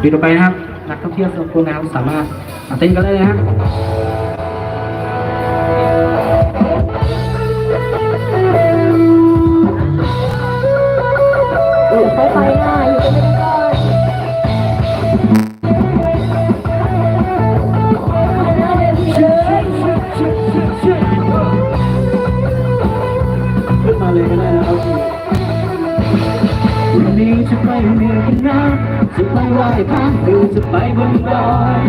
ปีต่อไปนะครับ นักท่องเที่ยวทุกคนนะครับสามารถเต้นกันได้เลยนะครับไปไปหน้อยู่กันไม่ได้ก่อนขึ้นมาเลยก็ได้นะโอเควันนี้จะไปเหนือกันนะ จะไปไหว้พระหรือจะไปบนดอย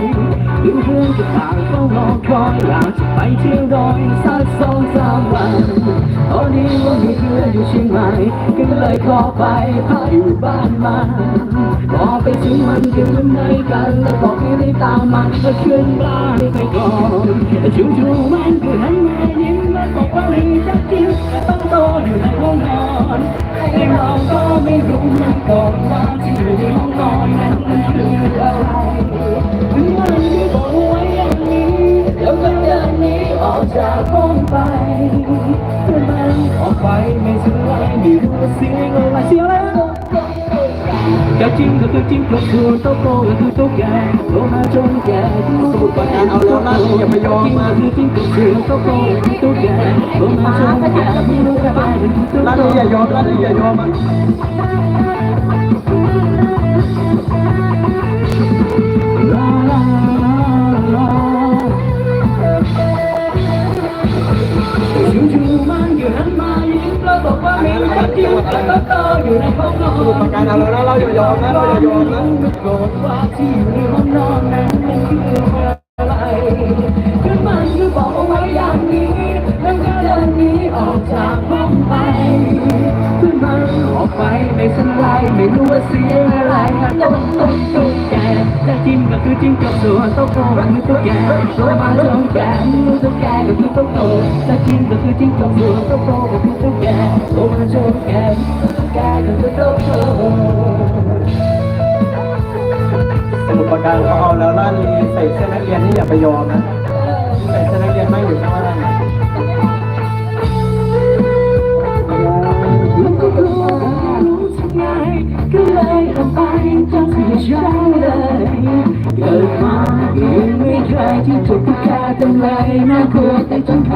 หรือเพื่อนจะต่างก็รอคอยอยากจะไปเที่ยวดอยสักสองสามวันตอนนี้ว่ามีเพื่อนอยู่เชียงใหม่ก็เลยขอไปพักอยู่บ้านมันพอไปถึงมันก็ลืมในกันแล้วบอกให้ได้ตามมันก็ขึ้นบ้านไปก่อนจู่ๆมันก็หันมายิ้มแล้วบอกว่าให้จักจิ้มแต่ต้ อนอยู่ในห้องนอนไอ้เราก็ไม่รู้มันก่อนว่าที่อยู่ในห้องนอนนั้นมันคืออะไรมันที่บอกไว้อย่างนี้แล้วก็เดินหนีออกจากห้องไปมันออกไปไม่สนไรไม่รู้เสียงอะไรเสียงอะไร ก็จริงก็คือจริงก็คือโตโตก็คือโตแก่โตมาจนแก่สมุดประการเอาแล้วนะอย่าไปยอมมันจริงก็คือโตโตก็คือโตแก่โตมาจนแก่ไม่รู้ว่าแก่หรือโตโตร้านอย่ายอมร้านอย่ายอมอะอยู่ๆมันอยู่นั้นมายิ้มแล้ว บอกว่ามีจักจิ้มแล้วก็โตอยู่ในห้องนอนประกันเอาแล้วนะเราอย่ายอมนะเราอย่ายอมนะโกรธว่าที่อยู่ในห้องนอนนั้นมันคืออะไรคือมันคือบอกเอาไว้อย่างนี้แล้วก็เดินหนีออกจาก ไปไม่สนไรไม่รู้ว่าเสียอะไรนะตุ๊กตุ๊กตุ๊กแกแต่จริงก็คือจริงกับส่วนโตโตก็คือตุ๊กแกตัวมาจนแกไม่รู้ตุ๊กแกก็คือตุ๊กโตแต่จริงก็คือจริงกับส่วนโตโตก็คือตุ๊กแกตัวมาจนแกตุ๊กแกก็คือตุ๊กโตสมุดประกันเขาเอาแล้วร้านนี้ใส่เสื้อนักเรียนนี่อย่าไปยอมนะใส่เสื้อนักเรียนไม่อยู่ข้างล่าง ออกไปจนเสียใจเลยเกิดมายังไม่เคยที่ถูกแค่ตั้งเลยน่ากลัวแต่จนท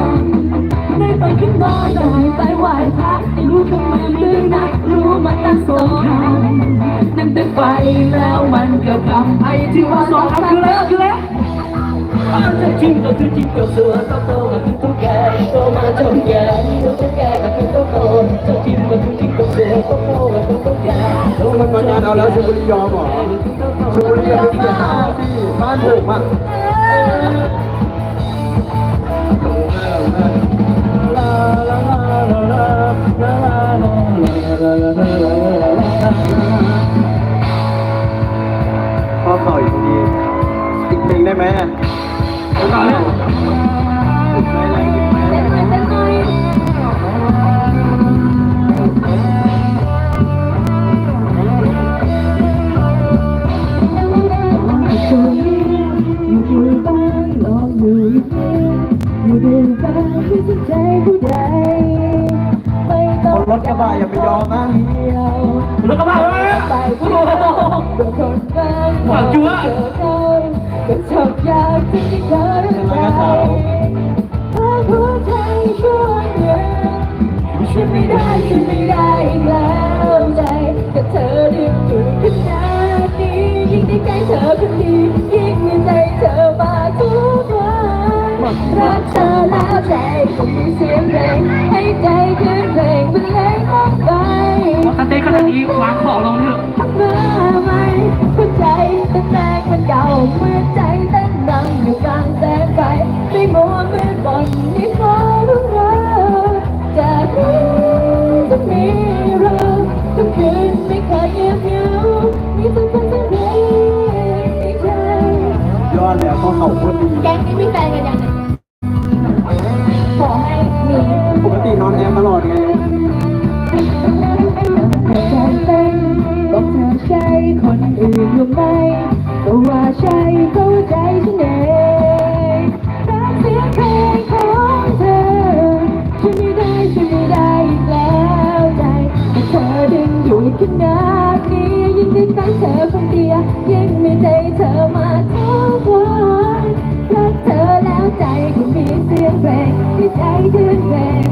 ำได้ไปขึ้นบ้านได้ไปไหว้พระรู้ทำไมเลยนะรู้มาตั้งสองคำนั่นเป็นไปแล้วมันก็ทำให้ที่ว่าสองคำคือแล้วคือแล้วจะจริงก็คือจริงก็เสือโตโตก็คือตุ๊กแกโตมาจนแก่ตุ๊กแกก็คือโตโตจะจริงก็คือจริง ก็เสือโตโตก็คือตุ๊กแกโตสมุมาดประกันเอาแล้วชลบุรียอมเหรอชลบุรียอมที่บ้านผมอะ ถกระบะอย่าไปยอมนะเที่ยวรถกระบะเลยไปผู้ชมเป็นคนบ้านหวังจัวเจอกันก็ชอบอยากที่จะเจอใจถ้าหัวใจช่วยเหลือฉันไม่ได้ฉันไม่ได้อีกแล้วใจแต่เธอดึงดูดขนาดนี้ยิ่งได้ใกล้เธอคนดียิ่งมีใจเธอมากทุกวันรักเธอแล้วใจคงมีเสียงเพลงให้ใจคืนเพลงเป็นเพลงขอ สเต้ขนาดนี้วางของลงเถอะเมื่อไหร่หัวใจเต้นแรงมันเก่า เธอดึงเธอคนเดียวยิ่งมีใจเธอมาทุกวันรักเธอแล้วใจก็มีเสียงเพลงที่ใจชื่นเพลงบรรเลง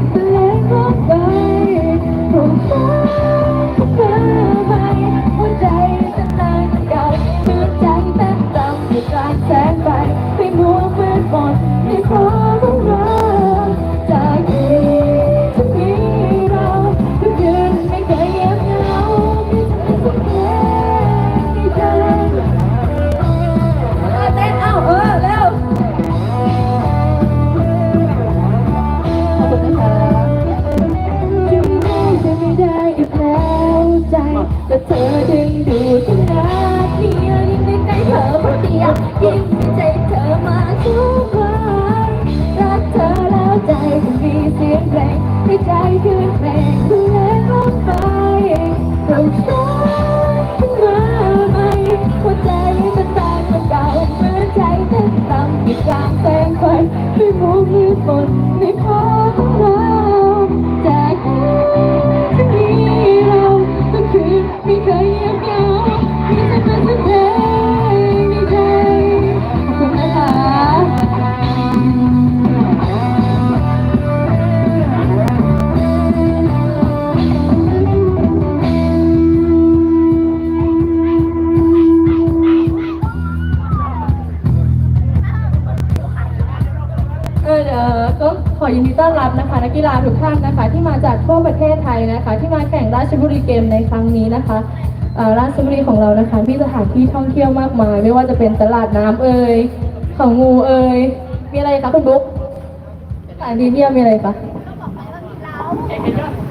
ที่มาจากทั่วประเทศไทยนะคะ ที่มาแข่งราชบุรีเกมในครั้งนี้นะคะเอ่อราชบุรีของเรานะคะมีสถานที่ท่องเที่ยวมากมาย ไม่ว่าจะเป็นตลาดน้ำเอ่ยเขางูเอ่ยมีอะไรคะคุณบุ๊กสถานที่เที่ยวมีอะไรคะ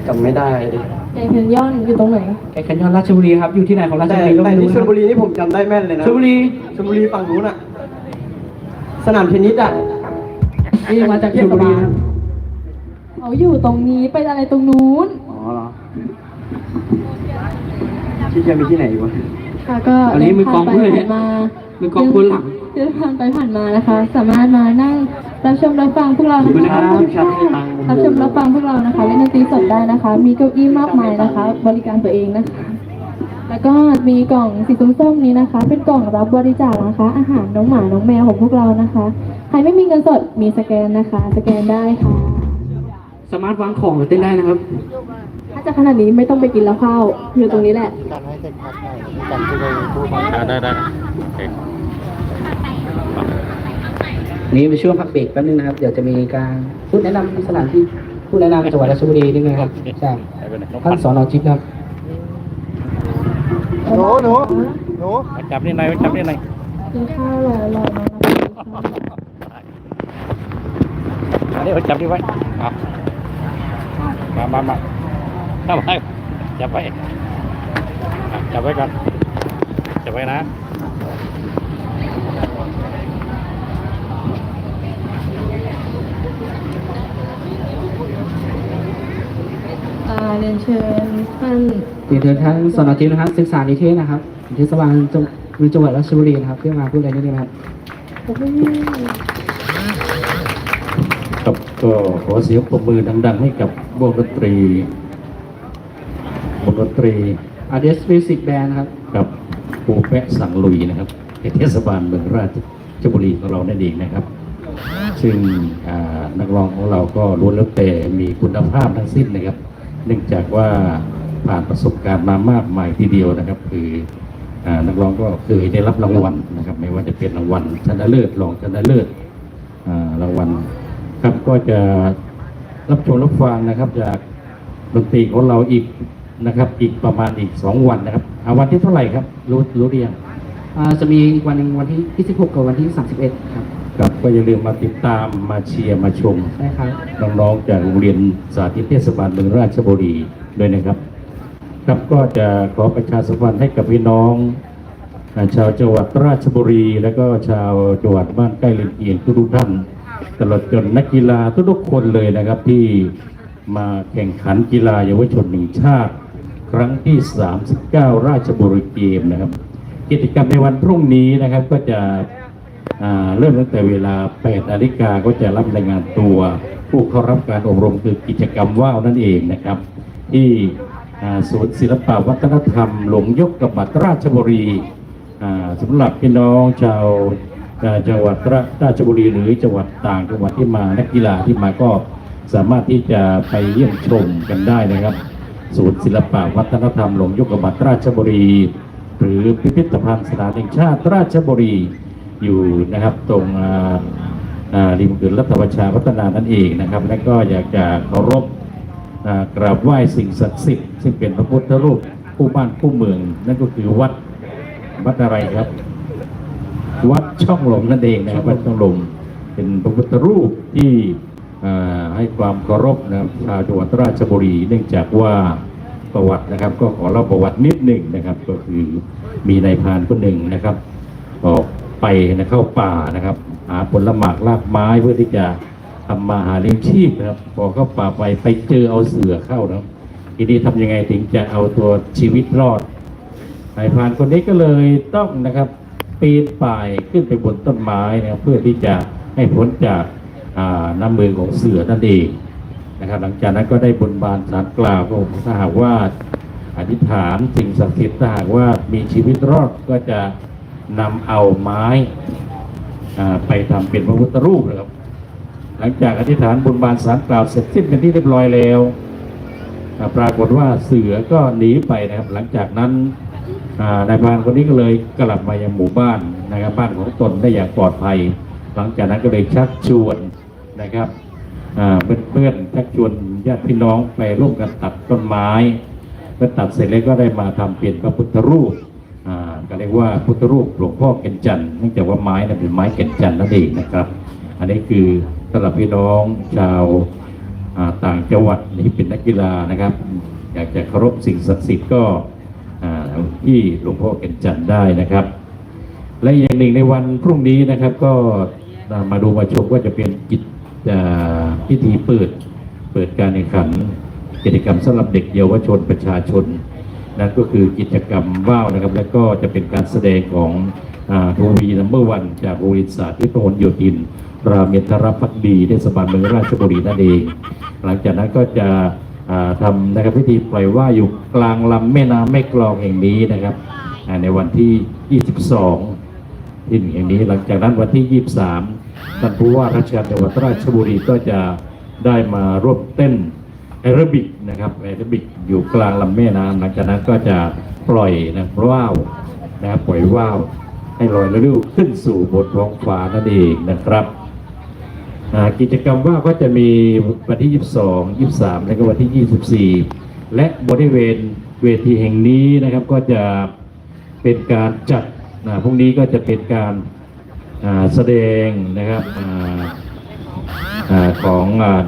จำไม่ได้ดิแกงแคนยอนอยู่ตรงไหนแกแคนยอนราชบุรีครับอยู่ที่ไหนของราชแต่บุรีก็แต่ไม่รู้ที่ชลบุรีนี่ผมจำได้แม่นเลยนะชลบุรีชลบุรีฝั่งนู้นอะสนามเทนนิสอะนี่มาจากชลบุรีนะ เขาอยู่ตรงนี้ไปอะไรตรงนู้นอ๋อเหรอที่จะมีที่ไหนอีกวะ ค่ะก็อันนี้มือกองเพื่อนเนี่ยผ่านไปผ่านมามือกองเพื่อนหลัง เดินผ่านไปผ่านมานะคะ สามารถมานั่งรับชมรับฟังพวกเราขอบคุณนะนะคคะ รับทีมชาติให้ตังค์รับชมรับฟังพวกเรานะคะ เล่นดนตรีสดได้นะคะ มีเก้าอี้มากมายนะคะ บริการตัวเองนะคะ แล้วก็มีกล่องสีส้มๆนี้นะคะ เป็นกล่องรับบริจาคนะคะ อาหารน้องหมาน้องแมวของพวกเรานะคะ ใครไม่มีเงินสดมีสแกนนะคะ สแกนได้ค่ะ สามารถวางของหรือเต้นได้นะครับ ถ้าจะขนาดนี้ไม่ต้องไปกินแล้วข้าวอยู่ตรงนี้แหละ การให้เด็กพักหน่อยการที่เราพูดมาได้ได้โอเคนี่เป็นช่วงพักเบรกแป๊บนึงนะครับ เดี๋ยวจะมีการพูดแนะนำสถานที่พูดแนะนำจังหวัดราชบุรีนิดนึงนะครับจากไม่เป็นไรน้องท่านสอนอจิ๊บครับหนูหนูหนูมาจับนี่หน่อยมาจับนี่หน่อยกินข้าวรอรอน้องนะคะอันนี้มาจับนี่ไว้ครับ มามามาเข้าไปจับไว้อะจับไว้ก่อนจับไว้นะอ่าเรียนเชิญท่านเดี๋ยวเดินทางสอนอจิ๊บนะครับ ศึกษานิเทศนะครับเทศบาลจังจังหวัดราชบุรีนะครับเพื่อมาพูดอะไรนิดนึงนะครับครับ ก็ขอเสียงปรบมือดัง ๆ ให้กับวงดนตรีวงดนตรี RDS Music Band นครับ กับปูแปะสังลุยนะครับเทศบาลเมืองราชบุรีของเรานั่นเองนะครับ ซึ่งนักร้องของเราก็ล้วนแล้วแต่มีคุณภาพทั้งสิ้นนะครับ เนื่องจากว่าผ่านประสบการณ์มามากมายทีเดียวนะครับ คืออนักร้องก็เคยได้รับรางวัลนะครับ ไม่ว่าจะเป็นรางวัลชนะเลิศรองชนะเลิศรางวัล ครับก็จะรับชมรับฟังนะครับ จากดนตรีของเราอีกนะครับ อีกประมาณอีกสองวันนะครับอ่าวันที่เท่าไหร่ครับ รู้รู้หรือยังอ่าจะมีอีกวันหนึ่งวันที่26กับวันที่ 31 ครับครับก็อย่าลืมมาติดตามมาเชียร์มาชมใช่ครับน้องๆจากโรงเรียนสาธิตเทศบาลเมืองราชบุรีด้วยนะครับ ครับก็จะขอประชาสัมพันธ์ให้กับพี่น้องอ่าชาวจังหวัดราชบุรี และก็ชาวจังหวัดบ้านใกล้เลียนเอียงทุกๆท่าน ตลอดจนนักกีฬาทุกๆคนเลยนะครับที่มาแข่งขันกีฬาเยาวชนแห่งชาติ ครั้งที่ 39 ราชบุรีเกมนะครับ กิจกรรมในวันพรุ่งนี้นะครับก็จะเริ่มตั้งแต่เวลา 8 นาฬิกาก็จะรับรายงานตัว ผู้เข้ารับการอบรมคือกิจกรรมว่าวนั่นเองนะครับ ที่ศูนย์ศิลปวัฒนธรรม หลวงยกกบัตรราชบุรีสำหรับพี่น้องชาว จังหวัดราราชบุรีหรือจังหวัดต่างจังหวัดที่มานักกีฬาที่มาก็สามารถที่จะไปเยี่ยมชมกันได้นะครับ ศูนย์ศิลปะวัฒนธรรมหลวงยกกบัตรราชบุรี หรือพิพิธภัณฑ์สถานแห่งชาติราชบุรีอยู่นะครับตรงริมเขื่อนรัตนประชาพัฒนานั่นเองนะครับ และก็อยากจะเคารพกราบไหว้สิ่งศักดิ์สิทธิ์ซึ่งเป็นพระพุทธรูปผู้บ้านผู้เมือง นั่นก็คือวัดวัดอะไรครับ วัดช่องลมนั่นเองนะครับวัดช่องลมเป็นพระพุทธรูปที่อ่าให้ความเคารพนะครับชาวจังหวัดราชบุรี เนื่องจากว่าประวัตินะครับ ก็ขอเล่าประวัตินิดหนึ่งนะครับ ก็คือมีนายพรานคนหนึ่งนะครับ ออกไปนะเข้าป่านะครับ หาผลหมากรากไม้เพื่อที่จะทำมาหาเลี้ยงชีพนะครับ พอเข้าป่าไปไปเจอเอาเสือเข้านะครับทีนี้ทำยังไงถึงจะเอาตัวชีวิตรอดนายพรานคนนี้ก็เลยต้องนะครับ ปีนป่ายขึ้นไปบนต้นไม้นะครับเพื่อที่จะให้พ้นจากน้ำมือของเสือนั่นเองนะครับ หลังจากนั้นก็ได้บนบานสารกล่าวก็ถ้าหากว่าอธิษฐานสิ่งศักดิ์สิทธิ์ถ้าหากว่ามีชีวิตรอดก็จะนำเอาไม้ไปทำเป็นพระพุทธรูปนะครับ หลังจากอธิษฐานบนบานสารกล่าวเสร็จสิ้นเป็นที่เรียบร้อยแล้วปรากฏว่าเสือก็หนีไปนะครับ หลังจากนั้น นายพรานคนนี้ก็เลยกลับมายังหมู่บ้านนะครับบ้านของตนได้อย่างปลอดภัย หลังจากนั้นก็เลยชักชวนนะครับเพื่อนๆชักชวนญาติพี่น้องไปร่วมกันตัดต้นไม้เมื่อตัดเสร็จแล้วก็ได้มาทำเป็นพระพุทธรูปก็เรียกว่าพุทธรูปหลวงพ่อเก่นจันเนื่องจากว่าไม้นั้นเป็นไม้เก่นจันนั่นเองนะครับ อันนี้คือสำหรับพี่น้องชาวต่างจังหวัดที่เป็นนักกีฬานะครับ อยากจะเคารพสิ่งศักดิ์สิทธิ์ก็ อ่าที่หลวงพ่อเก่นจันได้นะครับ และอย่างหนึ่งในวันพรุ่งนี้นะครับก็มาดูมาชมว่าจะเป็นกิจพิธีเปิดเปิดการแข่งขัน กิจกรรมสำหรับเด็กเยาวชนประชาชนนั่นก็คือกิจกรรมว่าวนะครับ และก็จะเป็นการแสดงของทูวีนัมเบอร์วันจากโรงเรียนศาสตพหลโยธิน รามเมนทรพักดีเทศบาลเมืองราชบุรีนั่นเอง หลังจากนั้นก็จะ ทำนะครับพิธีปล่อยว่าอยู่กลางลำแม่น้ำแม่กลองแห่งนี้นะครับในวันที่ 22 ที่แห่งนี้ หลังจากนั้นวันที่ 23ท่านผู้ว่าราชการจังหวัดราชบุรีก็จะได้มาร่วมเต้นแอโรบิกนะครับแอโรบิกอยู่กลางลำแม่น้ำหลังจากนั้นก็จะปล่อยนะว่าวนะครับปล่อยว่าวให้ลอยแล้วดูขึ้นสู่บนท้องฟ้านั่นเองนะครับ กิจกรรมว่าก็จะมีวันที่ 22 23 และก็วันที่ 24 และบริเวณเวทีแห่งนี้นะครับก็จะเป็นการจัดนะพรุ่งนี้ก็จะเป็นการาแสดงนะครับออของอ่า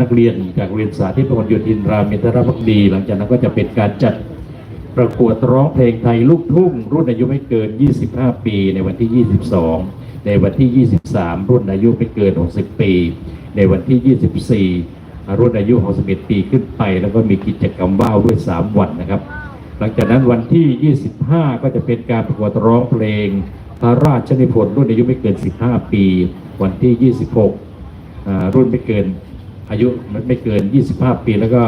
นักเรียนจากเรียนสาธิตพหลโยธินรามินทรพักดี หลังจากนั้นก็จะเป็นการจัดประกวดร้องเพลงไทยลูกทุ่งรุ่นอายุไม่เกิน 25 ปีในวันที่ 22 ในวันที่ 23 รุ่นอายุไม่เกิน 60 ปี ในวันที่ 24 รุ่นอายุ 61 ปีขึ้นไป แล้วก็มีกิจกรรมว่าวด้วย 3 วันนะครับ หลังจากนั้นวันที่ 25 ก็จะเป็นการประกวดร้องเพลง พระราชนิพนธ์รุ่นอายุไม่เกิน 15 ปี วันที่ 26อ่ารุ่นไม่เกินอายุไม่เกิน 25 ปี แล้วก็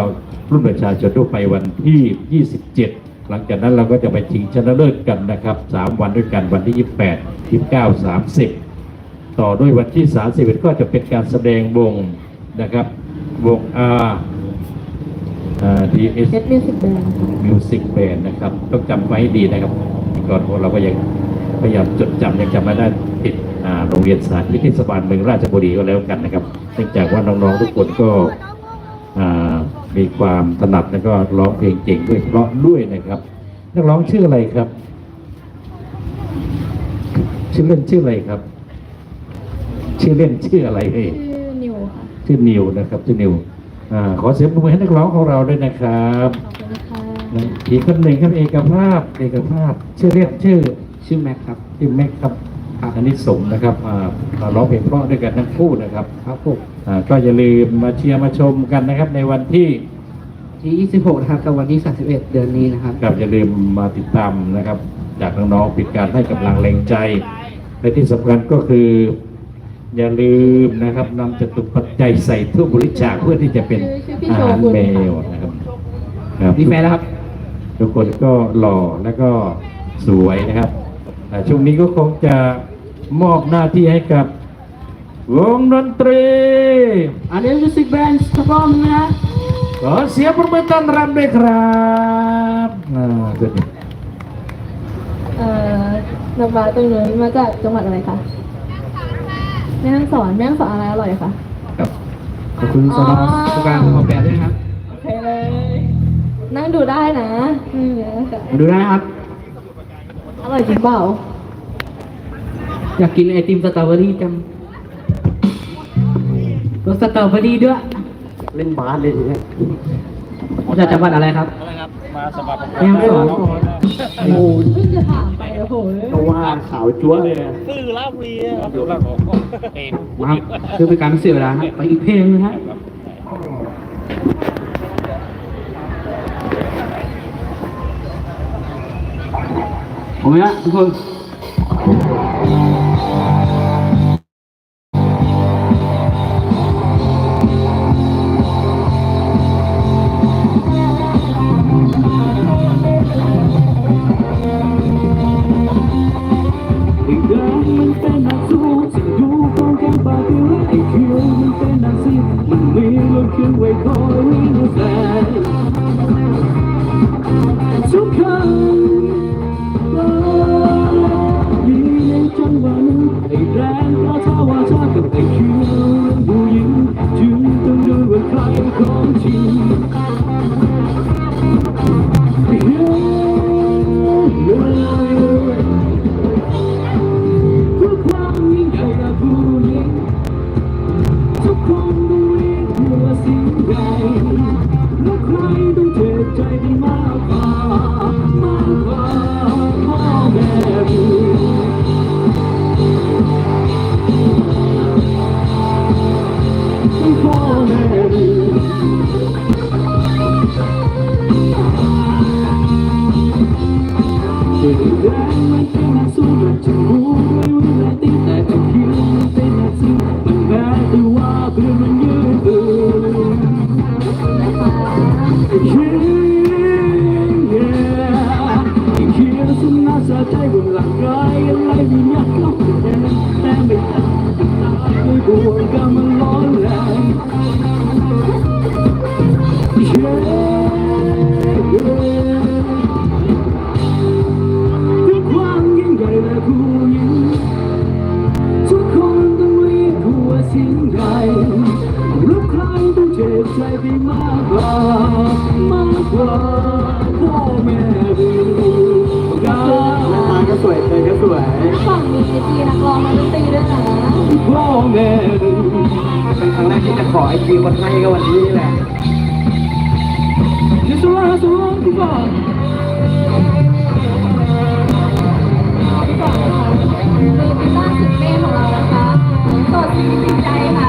รุ่นประชาชนทั่วไปวันที่ 27 หลังจากนั้นเราก็จะไปชิงชนะเลิศกันนะครับ 3 วันด้วยกันวันที่ 28 29 30 ต่อด้วยวันที่ 31 ก็จะเป็นการแสดงวงนะครับ วง R อ่า DS เซ็ตมิวสิกแบนด์มิวสิกแบนนะครับ ต้องจำไว้ให้ดีนะครับก่อนพวกเราก็ยังพยายามจดจำยังจำไม่ได้ติดอ่าโรงเรียนสาธิตเทศบาลเมืองราชบุรีก็แล้วกันนะครับ เนื่องจากว่าน้องๆทุกคนก็อ่า มีความถนัดแล้วก็ร้องเพลงเก่งด้วยเพราะด้วยนะครับนักร้องชื่ออะไรครับ ชื่อเล่นชื่ออะไรครับ ชื่อเล่นชื่ออะไรเอ่ยชื่อนิวค่ะชื่อนิวนะครับชื่อนิวอ่าขอเสียงปรบมือให้นักร้องของเราด้วยนะครับขอบคุณนะคะอีกคนหนึ่งครับเอกภาพเอกภาพ ชื่อเรียกชื่อ ชื่อแม็กครับชื่อแม็กครับ อันนี้สมนะครับอ่ามาร้องเพลงเพราะด้วยกันทั้งคู่นะครับครับผมอ่าก็อย่าลืมมาเชียร์มาชมกันนะครับในวันที่ที่ 26 นะครับกับวันที่ 31 เดือนนี้นะครับกับอย่าลืมมาติดตามนะครับ จากน้องๆปิดการให้กำลังแรงใจ และที่สำคัญก็คือ อย่าลืมนะครับนำจตุปัจจัยใส่เพื่อบริจาคเพื่อที่จะเป็นอาหารแมวนะครับครับมีแฟนแล้วครับ ทุกคนก็หล่อแล้วก็สวยนะครับอ่า ช่วงนี้ก็คงจะมอบหน้าที่ให้กับวงดนตรีอันนี้มิวสิกแบนด์สตรอมนะขอเสียงประมือต้อนรับด้วยครับอ่าเดี๋ยวเอ่อน้ำปลาตรงนู้นมาจากจังหวัดอะไรคะแม่ฮ่องสอนแม่ฮ่องสอนอะไรอร่อยคะครับขอบคุณสำหรับทุกการออกแบบด้วยนะครับ โอเคเลย นั่งดูได้นะอืมมาดูได้นะครับอ ร่อยจริงเปล่า อยากกินไอติมสตรอเบอรี่จังรสสตรอเบอรี่ด้วยเล่นบาสเลยทีเนี้ยมาจากจังหวัดอะไรครับอะไรครับ มาสมัครแม่ฮ่องสอนโอ้โหเพิ่งจะถามไปโอ้โหเพราะว่าขาวจั๊วเลยอะซื่อลาบบุรีครับอยู่ลาบของเองมาครับคือเป็นการไม่เสียเวลาครับไปอีกเพลงนึงฮะ ผมนะทุกคน ก็สวยเพลงก็สวยฝั่งมีไอจีนักร้องนักดนตรีด้วยนะเป็นครั้งแรกที่จะขอไอจีคนให้ก็วันนี้แหละพี่บอกนะคะมีล่าสุดเป้ของเรานะคะสดจริงใจค่ะ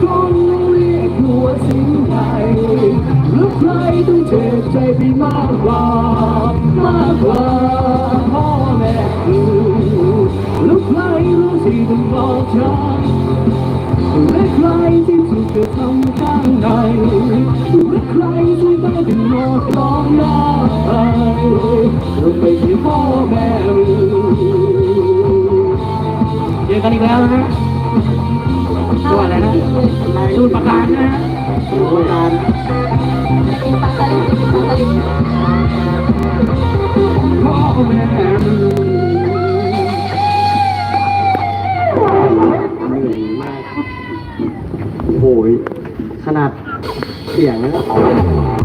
ข้าวแกงโอ้ยทุกคงเรียกว่าสิ่งใดหรือใครต้องเจ็บใจไปมากกว่ามากกว่าพ่อแม่คือหรือใครรู้ที่ต้องบอกฉันและใครที่ถูกกระทำข้างในและใครที่ได้เป็นหมดร้องไห้เราไปที่พ่อแม่เจอกันอีกแล้วนะ ฮะจัวอะไรนะสมุทรประการนะฮะสมุทรประการปักตะลิปักตะลิพ่อแม่รู้เหนื่อยมากโอ้โหขนาดเสียงนะ